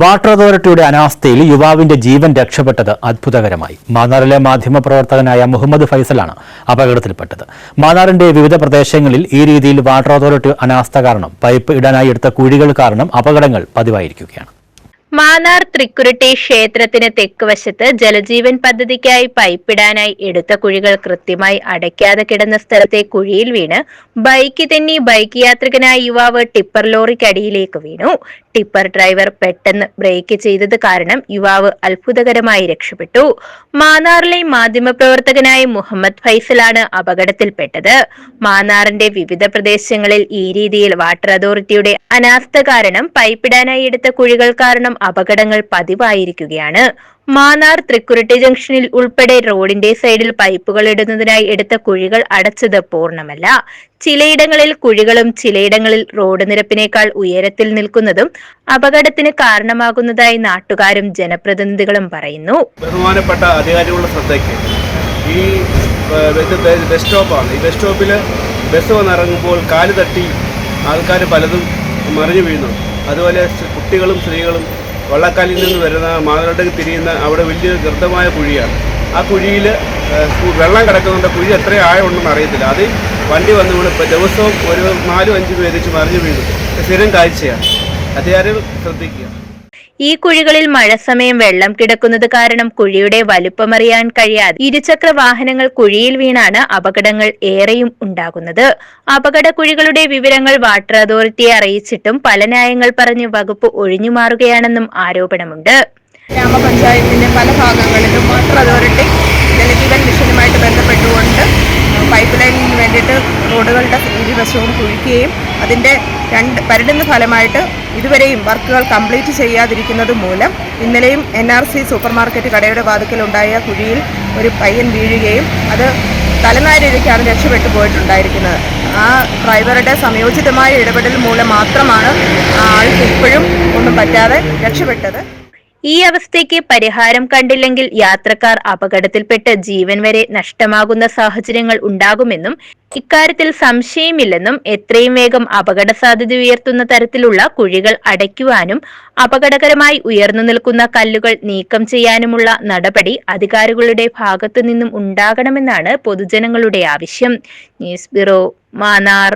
Water അതോറിറ്റിയുടെ അനാസ്ഥയിൽ യുവാവിന്റെ ജീവൻ രക്ഷപ്പെട്ടത് അത്ഭുതകരമായി. മാന്നാറിലെ മാധ്യമപ്രവർത്തകനായ മുഹമ്മദ് ഫൈസലാണ് അപകടത്തിൽപ്പെട്ടത്. മാന്നാറിന്റെ വിവിധ പ്രദേശങ്ങളിൽ ഈ രീതിയിൽ വാട്ടർ അതോറിറ്റി അനാസ്ഥ കാരണം പൈപ്പ് ഇടാനായി എടുത്ത കുഴികൾ കാരണം അപകടങ്ങൾ പതിവായിരിക്കുകയാണ്. മാന്നാർ തൃക്കുരുട്ടി ക്ഷേത്രത്തിന് തെക്ക് വശത്ത് ജലജീവൻ പദ്ധതിക്കായി പൈപ്പിടാനായി എടുത്ത കുഴികൾ കൃത്യമായി അടയ്ക്കാതെ കിടന്ന സ്ഥലത്തെ കുഴിയിൽ വീണ് ബൈക്ക് തെന്നി ബൈക്ക് യാത്രികനായ യുവാവ് ടിപ്പർ ലോറിക്കടിയിലേക്ക് വീണു. ടിപ്പർ ഡ്രൈവർ പെട്ടെന്ന് ബ്രേക്ക് ചെയ്തത് കാരണം യുവാവ് അത്ഭുതകരമായി രക്ഷപ്പെട്ടു. മാന്നാറിലെ മാധ്യമപ്രവർത്തകനായ മുഹമ്മദ് ഫൈസലാണ് അപകടത്തിൽപ്പെട്ടത്. മാന്നാറിന്റെ വിവിധ പ്രദേശങ്ങളിൽ ഈ രീതിയിൽ വാട്ടർ അതോറിറ്റിയുടെ അനാസ്ഥ കാരണം പൈപ്പിടാനായി എടുത്ത കുഴികൾ കാരണം അപകടങ്ങൾ പതിവായിരിക്കുകയാണ്. മാന്നാർ തൃക്കുരുട്ടി ജംഗ്ഷനിൽ ഉൾപ്പെടെ റോഡിന്റെ സൈഡിൽ പൈപ്പുകൾ ഇടുന്നതിനായി എടുത്ത കുഴികൾ അടച്ചത് പൂർണമല്ല. ചിലയിടങ്ങളിൽ കുഴികളും ചിലയിടങ്ങളിൽ റോഡ് നിരപ്പിനേക്കാൾ ഉയരത്തിൽ നിൽക്കുന്നതും അപകടത്തിന് കാരണമാകുന്നതായി നാട്ടുകാരും ജനപ്രതിനിധികളും പറയുന്നു. ബഹുമാനപ്പെട്ട അധികാരികളുടെ ശ്രദ്ധയ്ക്ക് ഈ ബസ് സ്റ്റോപ്പാണ്. ഈ ബസ് സ്റ്റോപ്പിൽ ബസ് വന്നിറങ്ങുമ്പോൾ കാൽ തട്ടി ആൾക്കാർ പലതും മറിഞ്ഞു വീഴുന്നു അതുപോലെ കുട്ടികളും സ്ത്രീകളും വള്ളക്കാലിൽ നിന്ന് വരുന്ന മാതൃടക്ക് തിരിയുന്ന അവിടെ വലിയ ഗർദ്ധമായ കുഴിയാണ്. ആ കുഴിയിൽ വെള്ളം കിടക്കുന്നുണ്ട്. കുഴി എത്ര ആഴമുണ്ടെന്ന് അറിയത്തില്ല. അത് വണ്ടി വന്ന് വീണ് ഇപ്പോൾ ദിവസവും ഒരു നാലും അഞ്ചും പേരിച്ച് മറിഞ്ഞു വീഴും സ്ഥിരം കാഴ്ചയാണ്. അധികാരം ശ്രദ്ധിക്കുക. ഈ കുഴികളിൽ മഴ സമയം വെള്ളം കിടക്കുന്നത് കാരണം കുഴിയുടെ വലുപ്പമറിയാൻ കഴിയാതെ ഇരുചക്ര വാഹനങ്ങൾ കുഴിയിൽ വീണാണ് അപകടങ്ങൾ ഏറെയും ഉണ്ടാകുന്നത്. അപകട കുഴികളുടെ വിവരങ്ങൾ വാട്ടർ അതോറിറ്റിയെ അറിയിച്ചിട്ടും പല ന്യായങ്ങൾ പറഞ്ഞ് വകുപ്പ് ഒഴിഞ്ഞു മാറുകയാണെന്നും ആരോപണമുണ്ട്. ഗ്രാമപഞ്ചായത്തിന്റെ പല ഭാഗങ്ങളിലും വാട്ടർ അതോറിറ്റി ജലജീവൻ മിഷനുമായിട്ട് ബന്ധപ്പെട്ടുകൊണ്ട് പൈപ്പ് ലൈനിന് വേണ്ടിയിട്ട് റോഡുകളുടെ ഇരുവശവും കുഴിക്കുകയും അതിന്റെ രണ്ട് പരിടുന്ന ഫലമായിട്ട് ഇതുവരെയും വർക്കുകൾ കംപ്ലീറ്റ് ചെയ്യാതിരിക്കുന്നത് മൂലം ഇന്നലെയും N R C supermarket കടയുടെ വാതിക്കലുണ്ടായ കുഴിയിൽ ഒരു പയ്യൻ വീഴുകയും അത് തലനാരിഴയ്ക്കാണ് രക്ഷപ്പെട്ടു പോയിട്ടുണ്ടായിരിക്കുന്നത്. ആ ഡ്രൈവറുടെ സംയോജിതമായ ഇടപെടൽ മൂലം മാത്രമാണ് ആൾക്ക് ഇപ്പോഴും ഒന്നും പറ്റാതെ രക്ഷപ്പെട്ടത്. ഈ അവസ്ഥയ്ക്ക് പരിഹാരം കണ്ടില്ലെങ്കിൽ യാത്രക്കാർ അപകടത്തിൽപ്പെട്ട് ജീവൻ വരെ നഷ്ടമാകുന്ന സാഹചര്യങ്ങൾ ഉണ്ടാകുമെന്നും ഇക്കാര്യത്തിൽ സംശയമില്ലെന്നും എത്രയും വേഗം അപകട സാധ്യത ഉയർത്തുന്ന തരത്തിലുള്ള കുഴികൾ അടയ്ക്കുവാനും അപകടകരമായി ഉയർന്നു നിൽക്കുന്ന കല്ലുകൾ നീക്കം ചെയ്യാനുമുള്ള നടപടി അധികാരികളുടെ ഭാഗത്തു നിന്നും ഉണ്ടാകണമെന്നാണ് പൊതുജനങ്ങളുടെ ആവശ്യം. News bureau Mannar.